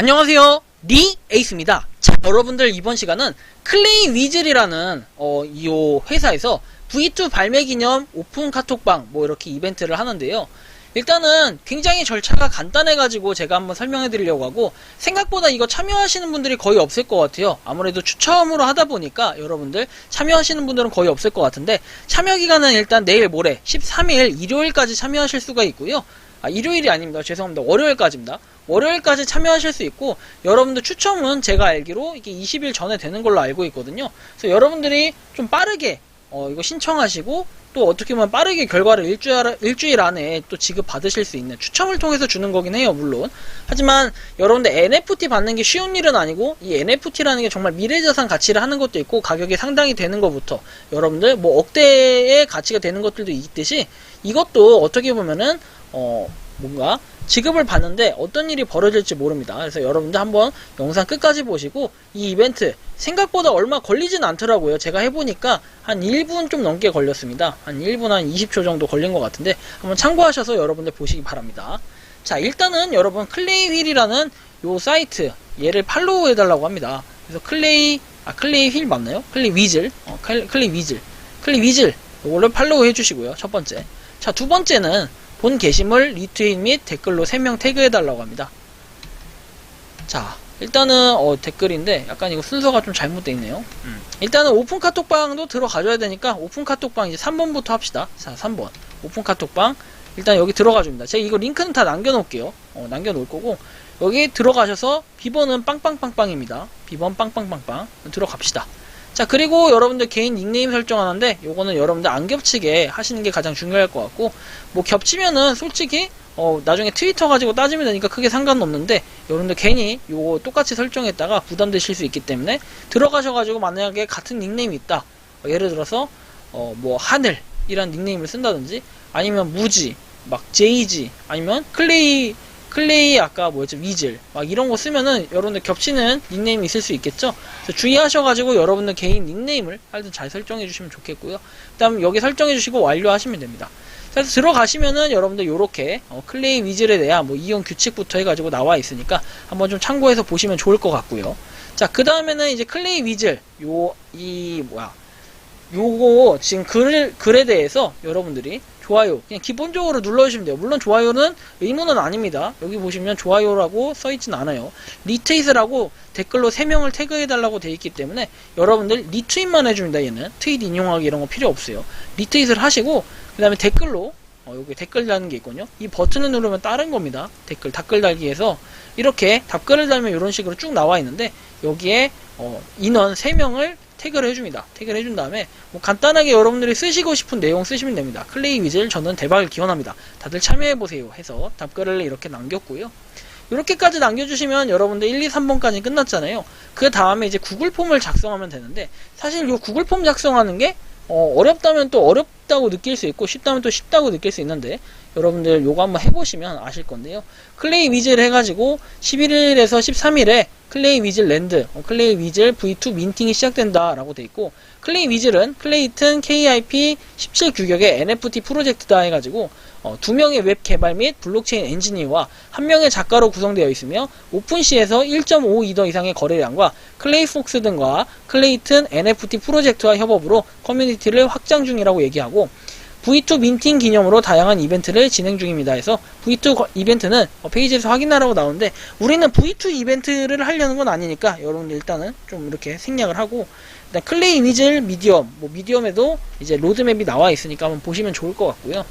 안녕하세요. 리 에이스입니다. 자, 여러분들 이번 시간은 클레이 위즐이라는 어, 이 회사에서 V2 발매 기념 오픈 카톡방 뭐 이렇게 이벤트를 하는데요. 일단은 굉장히 절차가 간단해가지고 제가 한번 설명해 드리려고 하고 생각보다 이거 참여하시는 분들이 거의 없을 것 같아요. 아무래도 추첨으로 하다 보니까 여러분들 참여하시는 분들은 거의 없을 것 같은데 참여 기간은 일단 내일 모레 13일 일요일까지 참여하실 수가 있고요. 아, 일요일이 아닙니다. 죄송합니다. 월요일까지입니다. 월요일까지 참여하실 수 있고 여러분들 추첨은 제가 알기로 이게 20일 전에 되는 걸로 알고 있거든요. 그래서 여러분들이 좀 빠르게 어, 이거 신청하시고 또 어떻게 보면 빠르게 결과를 일주일, 일주일 안에 또 지급 받으실 수 있는 추첨을 통해서 주는 거긴 해요, 물론. 하지만 여러분들 NFT 받는 게 쉬운 일은 아니고 이 NFT라는 게 정말 미래자산 가치를 하는 것도 있고 가격이 상당히 되는 것부터 여러분들 뭐 억대의 가치가 되는 것들도 있듯이 이것도 어떻게 보면은 어 뭔가 지급을 받는데 어떤 일이 벌어질지 모릅니다. 그래서 여러분들 한번 영상 끝까지 보시고 이 이벤트 생각보다 얼마 걸리진 않더라고요. 제가 해보니까 한 1분 좀 넘게 걸렸습니다. 한 1분 한 20초 정도 걸린 것 같은데 한번 참고하셔서 여러분들 보시기 바랍니다. 자 일단은 여러분 클레이 휠이라는 요 사이트 얘를 팔로우 해달라고 합니다. 그래서 클레이 아 클레이 휠 맞나요? 클레이 위즐 어, 클- 클레이 위즐 클레이 위즐 요거를 팔로우 해주시고요. 첫 번째 자 두 번째는 본 게시물 리트윗 및 댓글로 3명 태그해달라고 합니다. 자, 일단은 어, 댓글인데 약간 이거 순서가 좀 잘못되어 있네요. 음. 일단은 오픈 카톡방도 들어가줘야 되니까 오픈 카톡방 이제 3번부터 합시다. 자, 3번. 오픈 카톡방. 일단 여기 들어가줍니다. 제가 이거 링크는 다 남겨놓을게요. 어, 남겨놓을 거고 여기 들어가셔서 비번은 빵빵빵빵입니다. 비번 빵빵빵빵 들어갑시다. 자 그리고 여러분들 개인 닉네임 설정하는데 요거는 여러분들 안 겹치게 하시는 게 가장 중요할 것 같고 뭐 겹치면은 솔직히 어 나중에 트위터 가지고 따지면 되니까 크게 상관은 없는데 여러분들 괜히 요거 똑같이 설정했다가 부담되실 수 있기 때문에 들어가셔가지고 만약에 같은 닉네임이 있다. 어, 예를 들어서 어 뭐 하늘 이란 닉네임을 쓴다든지 아니면 무지 막 제이지 아니면 클레이 클레이 아까 뭐였죠 위즐. 막 이런 거 쓰면은 여러분들 겹치는 닉네임이 있을 수 있겠죠? 그래서 주의하셔가지고 여러분들 개인 닉네임을 하여튼 잘 설정해 주시면 좋겠고요. 그 다음 여기 설정해 주시고 완료하시면 됩니다. 그래서 들어가시면은 여러분들 요렇게 어, 클레이 위즐에 대한 뭐 이용 규칙부터 해가지고 나와 있으니까 한번 좀 참고해서 보시면 좋을 것 같고요. 자 그 다음에는 이제 클레이 위즐 요 이 뭐야 요거 지금 글, 글에 대해서 여러분들이 좋아요 그냥 기본적으로 눌러주시면 돼요. 물론 좋아요는 의무는 아닙니다. 여기 보시면 좋아요라고 써있진 않아요. 리트윗이라고 댓글로 3명을 태그해달라고 돼 있기 때문에 여러분들 리트윗만 해줍니다 얘는. 트윗 인용하기 이런 거 필요 없어요. 리트윗을 하시고 그 다음에 댓글로 어, 여기 댓글 달는 게 있거든요. 이 버튼을 누르면 다른 겁니다. 댓글 댓글 달기에서. 이렇게 답글을 달면 이런 식으로 쭉 나와 있는데 여기에 어, 인원 3명을 태그를 해줍니다. 태그를 해준 다음에 뭐 간단하게 여러분들이 쓰시고 싶은 내용 쓰시면 됩니다. 클레이 위즐 저는 대박을 기원합니다. 다들 참여해보세요 해서 답글을 이렇게 남겼고요. 이렇게까지 남겨주시면 여러분들 1, 2, 3번까지 끝났잖아요. 그 다음에 이제 구글 폼을 작성하면 되는데 사실 이 구글 폼 작성하는 게 어, 어렵다면 또 어렵 다고 느낄 수 있고 쉽다면 또 쉽다고 느낄 수 있는데 여러분들 요거 한번 해보시면 아실 건데요. 클레이 위즐 해가지고 11일에서 13일에 클레이 위즐 랜드, 어, 클레이 위즐 V2 민팅이 시작된다라고 돼 있고 클레이 위즐은 클레이튼 KIP 17 규격의 NFT 프로젝트다 해가지고 어, 두 명의 웹 개발 및 블록체인 엔지니어와 한 명의 작가로 구성되어 있으며 오픈시에서 1.5 이더 이상의 거래량과 클레이 폭스 등과 클레이튼 NFT 프로젝트와 협업으로 커뮤니티를 확장 중이라고 얘기하고 V2 민팅 기념으로 다양한 이벤트를 진행 중입니다. 해서 V2 거- 이벤트는 어, 페이지에서 확인하라고 나오는데 우리는 V2 이벤트를 하려는 건 아니니까 여러분 일단은 좀 이렇게 생략을 하고 일단 클레이 위즐 미디엄 뭐 미디엄에도 이제 로드맵이 나와 있으니까 한번 보시면 좋을 것 같고요.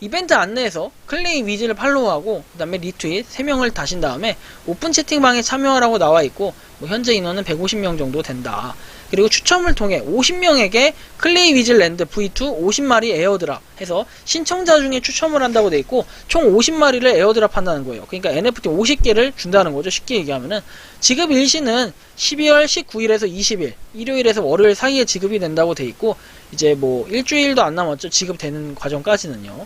이벤트 안내에서 클레이 위즐을 팔로우하고 그 다음에 리트윗 3명을 다신 다음에 오픈 채팅방에 참여하라고 나와 있고 뭐 현재 인원은 150명 정도 된다. 그리고 추첨을 통해 50명에게 클레이 위즐 랜드 V2 50마리 에어드랍 해서 신청자 중에 추첨을 한다고 돼 있고 총 50마리를 에어드랍 한다는 거예요. 그러니까 NFT 50개를 준다는 거죠. 쉽게 얘기하면은 지급 일시는 12월 19일에서 20일, 일요일에서 월요일 사이에 지급이 된다고 돼 있고 이제 뭐 일주일도 안 남았죠. 지급되는 과정까지는요.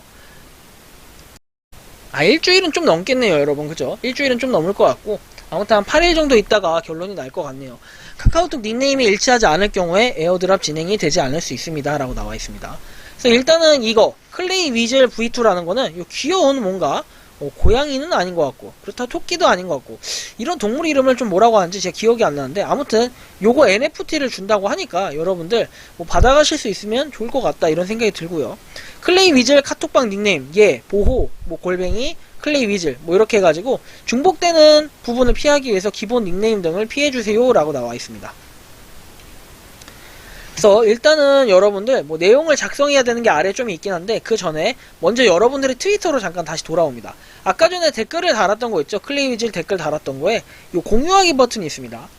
아 일주일은 좀 넘겠네요 여러분 그죠 일주일은 좀 넘을 것 같고 아무튼 한 8일 정도 있다가 결론이 날 것 같네요. 카카오톡 닉네임이 일치하지 않을 경우에 에어드랍 진행이 되지 않을 수 있습니다 라고 나와 있습니다. 그래서 일단은 이거 클레이 위즐 V2라는 거는 이 귀여운 뭔가 어, 고양이는 아닌 것 같고 그렇다 토끼도 아닌 것 같고 이런 동물 이름을 좀 뭐라고 하는지 제가 기억이 안 나는데 아무튼 요거 NFT를 준다고 하니까 여러분들 뭐 받아가실 수 있으면 좋을 것 같다 이런 생각이 들고요. 클레이 위즐 카톡방 닉네임 예 보호 뭐 골뱅이 클레이 위즐 뭐 이렇게 해가지고 중복되는 부분을 피하기 위해서 기본 닉네임 등을 피해주세요 라고 나와 있습니다 그래서 일단은 여러분들 뭐 내용을 작성해야 되는 게 아래에 좀 있긴 한데 그 전에 먼저 여러분들의 트위터로 잠깐 다시 돌아옵니다. 아까 전에 댓글을 달았던 거 있죠? 클레이 위즐 댓글 달았던 거에 요 공유하기 버튼이 있습니다.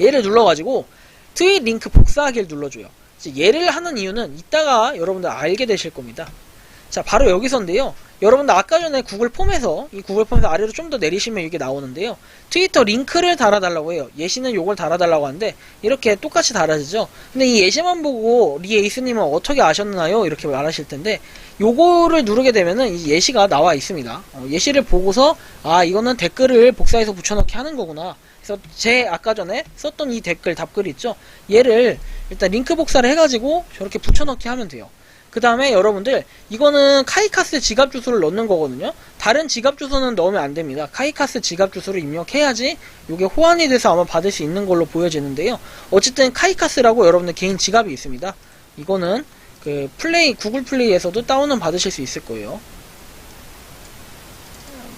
얘를 눌러가지고 트윗 링크 복사하기를 눌러줘요. 얘를 하는 이유는 이따가 여러분들 알게 되실 겁니다. 자, 바로 여기서인데요. 여러분들 아까 전에 구글 폼에서 이 구글 폼에서 아래로 좀 더 내리시면 이게 나오는데요. 트위터 링크를 달아달라고 해요. 예시는 요걸 달아달라고 하는데 이렇게 똑같이 달아지죠. 근데 이 예시만 보고 리에이스님은 어떻게 아셨나요? 이렇게 말하실 텐데 요거를 누르게 되면은 이 예시가 나와 있습니다. 어, 예시를 보고서 아 이거는 댓글을 복사해서 붙여넣기 하는 거구나. 그래서 제 아까 전에 썼던 이 댓글 답글 있죠. 얘를 일단 링크 복사를 해가지고 저렇게 붙여넣기 하면 돼요. 그 다음에 여러분들 이거는 카이카스 지갑 주소를 넣는 거거든요. 다른 지갑 주소는 넣으면 안 됩니다. 카이카스 지갑 주소를 입력해야지 이게 호환이 돼서 아마 받을 수 있는 걸로 보여지는데요. 어쨌든 카이카스라고 여러분들 개인 지갑이 있습니다. 이거는 그 플레이 구글 플레이에서도 다운은 받으실 수 있을 거예요.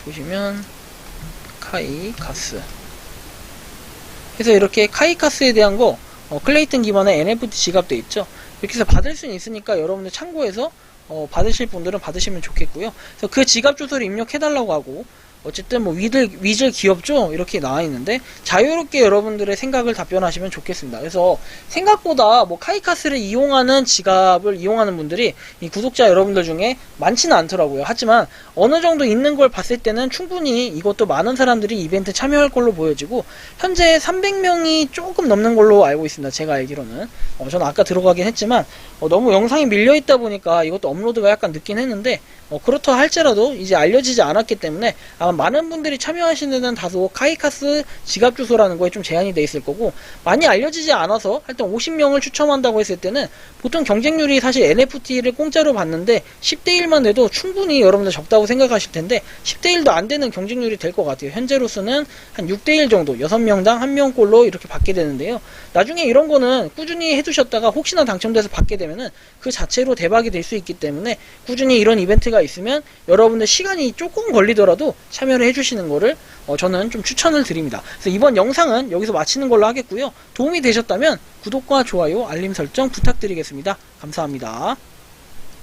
보시면 카이카스. 그래서 이렇게 카이카스에 대한 거 어, 클레이튼 기반의 NFT 지갑돼 있죠 이렇게 해서 받을 수는 있으니까 여러분들 참고해서 어, 받으실 분들은 받으시면 좋겠고요. 그래서 그 지갑 주소를 입력해달라고 하고 어쨌든 뭐 위들 위즐 귀엽죠 이렇게 나와 있는데 자유롭게 여러분들의 생각을 답변하시면 좋겠습니다. 그래서 생각보다 뭐 카이카스를 이용하는 지갑을 이용하는 분들이 이 구독자 여러분들 중에 많지는 않더라고요. 하지만 어느 정도 있는 걸 봤을 때는 충분히 이것도 많은 사람들이 이벤트 참여할 걸로 보여지고 현재 300명이 조금 넘는 걸로 알고 있습니다. 제가 알기로는 어, 저는 아까 들어가긴 했지만 어, 너무 영상이 밀려 있다 보니까 이것도 업로드가 약간 늦긴 했는데 어, 그렇다 할지라도 이제 알려지지 않았기 때문에 아마 많은 분들이 참여하시는 데는 다소 카이카스 지갑 주소라는 거에 좀 제한이 돼 있을 거고 많이 알려지지 않아서 하여튼 50명을 추첨한다고 했을 때는 보통 경쟁률이 사실 NFT를 공짜로 받는데 10대 1만 돼도 충분히 여러분들 적다고 생각하실 텐데 10대 1도 안 되는 경쟁률이 될 것 같아요. 현재로서는 한 6대 1 정도 6명당 1명꼴로 이렇게 받게 되는데요. 나중에 이런 거는 꾸준히 해두셨다가 혹시나 당첨돼서 받게 되면은 그 자체로 대박이 될 수 있기 때문에 꾸준히 이런 이벤트가 있으면 여러분들 시간이 조금 걸리더라도 참여를 해주시는 거를 어, 저는 좀 추천을 드립니다. 그래서 이번 영상은 여기서 마치는 걸로 하겠고요. 도움이 되셨다면 구독과 좋아요, 알림 설정 부탁드리겠습니다. 감사합니다.